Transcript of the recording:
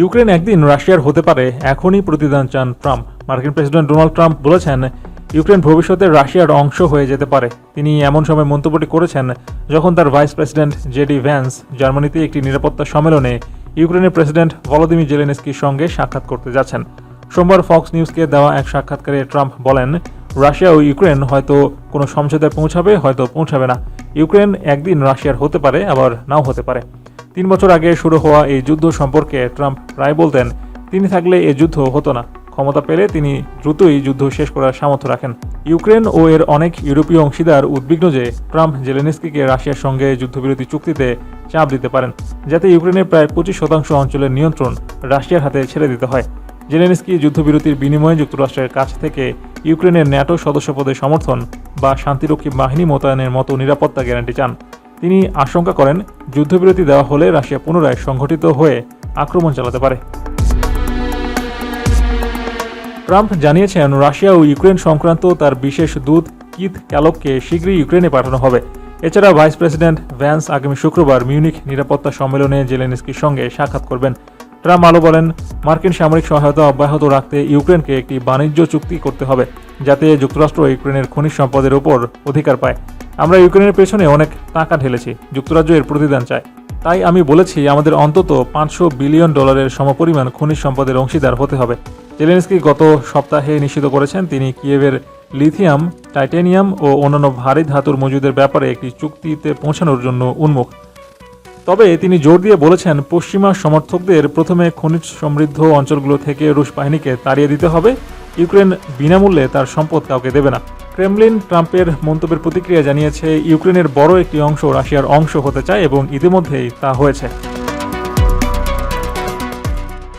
Ukraine একদিন রাশিয়ার হতে পারে, এখনই প্রতিদান চান ট্রাম্প। মার্কিন প্রেসিডেন্ট ডোনাল্ড ট্রাম্প বলেছেন ইউক্রেন ভবিষ্যতে রাশিয়ার অংশ হয়ে যেতে পারে। তিনি এমন সময় মন্তব্যটি করেছেন, যখন তার ভাইস প্রেসিডেন্ট জেডি ভ্যান্স জার্মানিতে একটি নিরাপত্তা সম্মেলনে ইউক্রেনের প্রেসিডেন্ট ভলোদিমির জেলেনস্কির সঙ্গে সাক্ষাৎ করতে যাচ্ছেন। সোমবার ফক্স নিউজকে দেওয়া এক সাক্ষাৎকারে ট্রাম্প বলেন, রাশিয়া ও ইউক্রেন হয়তো কোনো সমঝোতায় পৌঁছাবে, হয়তো পৌঁছাবে না। ইউক্রেন একদিন রাশিয়ার হতে পারে, আবার নাও হতে পারে। তিন বছর আগে শুরু হওয়া এই যুদ্ধ সম্পর্কে ট্রাম্প প্রায় বলতেন, তিনি থাকলে এ যুদ্ধ হতো না। ক্ষমতা পেলে তিনি দ্রুতই যুদ্ধ শেষ করার সামর্থ্য রাখেন। ইউক্রেন ও এর অনেক ইউরোপীয় অংশীদার উদ্বিগ্ন যে ট্রাম্প জেলেনস্কিকে রাশিয়ার সঙ্গে যুদ্ধবিরতি চুক্তিতে চাপ দিতে পারেন, যাতে ইউক্রেনের প্রায় পঁচিশ শতাংশ অঞ্চলের নিয়ন্ত্রণ রাশিয়ার হাতে ছেড়ে দিতে হয়। জেলেনস্কি যুদ্ধবিরতির বিনিময়ে যুক্তরাষ্ট্রের কাছ থেকে ইউক্রেনের ন্যাটো সদস্যপদের সমর্থন বা শান্তিরক্ষী বাহিনী মোতায়েনের মতো নিরাপত্তা গ্যারান্টি চান। তিনি আশঙ্কা করেন যুদ্ধবিরতি দেওয়া হলে রাশিয়া পুনরায় সংঘটিত হয়ে আক্রমণ চালাতে পারে। ট্রাম্প জানিয়েছেন, রাশিয়া ও ইউক্রেন সংক্রান্ত তার বিশেষ দূত কিথ ক্যালককে শীঘ্রই ইউক্রেনে পাঠানো হবে। এছাড়া ভাইস প্রেসিডেন্ট ভ্যান্স আগামী শুক্রবার মিউনিক নিরাপত্তা সম্মেলনে জেলেনস্কির সঙ্গে সাক্ষাৎ করবেন। ট্রাম্প আলো বলেন, মার্কিন সামরিক সহায়তা অব্যাহত রাখতে ইউক্রেনকে একটি বাণিজ্য চুক্তি করতে হবে, যাতে যুক্তরাষ্ট্র ইউক্রেনের খনিজ সম্পদের উপর অধিকার পায়। আমরা ইউক্রেনের পেছনে অনেক টাকা ঢেলেছি, যুক্তরাজ্য এর প্রতিদান চায়। তাই আমি বলেছি, আমাদের অন্তত পাঁচশো বিলিয়ন ডলারের সমপরিমাণ খনিজ সম্পদের অংশীদার হতে হবে। জেলেনস্কি গত সপ্তাহে নিশ্চিত করেছেন, তিনি কিয়েভের লিথিয়াম, টাইটেনিয়াম ও অন্যান্য ভারী ধাতুর মজুদের ব্যাপারে একটি চুক্তিতে পৌঁছানোর জন্য উন্মুখ তবে তিনি জোর দিয়ে বলেছেন, পশ্চিমা সমর্থকদের প্রথমে খনিজ সমৃদ্ধ অঞ্চলগুলো থেকে রুশ বাহিনীকে তাড়িয়ে দিতে হবে। ইউক্রেন বিনামূল্যে তার সম্পদ কাউকে দেবে না। ক্রেমলিন ট্রাম্পের মন্তব্যের প্রতিক্রিয়া জানিয়েছে ইউক্রেনের বড় একটি অংশ রাশিয়ার অংশ হতে চায় এবং ইতিমধ্যেই তা হয়েছে।